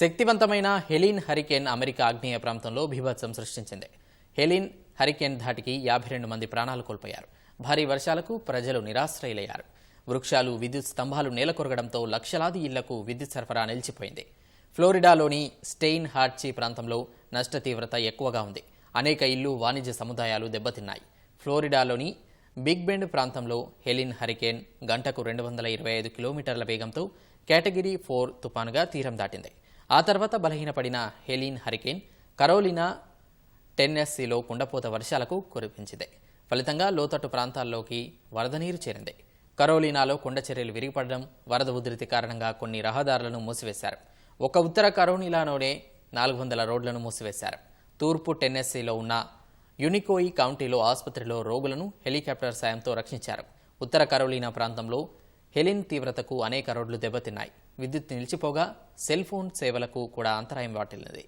శక్తివంతమైన Helen hurricane America ఆగ్నేయ ప్రాంతంలో బీభత్సం సృష్టించింది. హెలిన్ హరికేన్ ధాటికి యాభై రెండు మంది ప్రాణాలు కోల్పోయారు. భారీ వర్షాలకు ప్రజలు నిరాశ్రయులయ్యారు. వృక్షాలు విద్యుత్ స్తంభాలు నేలకొరగడంతో లక్షలాది ఇళ్ళకు విద్యుత్ సరఫరా నిలిచిపోయింది. ఫ్లోరిడాలోని స్టెయిన్ హార్చి ప్రాంతంలో నష్ట తీవ్రత ఎక్కువగా ఉంది. అనేక ఇల్లు వాణిజ్య సముదాయాలు దెబ్బతిన్నాయి. ఫ్లోరిడాలోని బిగ్ బెండ్ ప్రాంతంలో హెలిన్ హరికేన్ గంటకు రెండు వందల ఇరవై ఐదు కిలోమీటర్ల వేగంతో కేటగిరీ ఫోర్ తుపానుగా తీరం దాటింది. ఆ తర్వాత బలహీనపడిన హెలిన్ హరికేన్ కరోలినా టెన్నెస్సీలో కుండపోత వర్షాలకు కురిపించింది. ఫలితంగా లోతట్టు ప్రాంతాల్లోకి వరద నీరు చేరింది. కరోలినాలో కొండ చర్యలు విరిగిపడడం వరద ఉధృతి కారణంగా కొన్ని రహదారులను మూసివేశారు. ఒక ఉత్తర కరోలినాలోనే నాలుగు వందల రోడ్లను మూసివేశారు. తూర్పు టెన్నెస్సీలో ఉన్న యునికోయి కౌంటీలో ఆసుపత్రిలో రోగులను హెలికాప్టర్ సాయంతో రక్షించారు. ఉత్తర కరోలినా ప్రాంతంలో హెలిన్ తీవ్రతకు అనేక రోడ్లు దెబ్బతిన్నాయి. విద్యుత్ నిలిచిపోగా సెల్ ఫోన్ సేవలకు కూడా అంతరాయం వాటిల్లింది.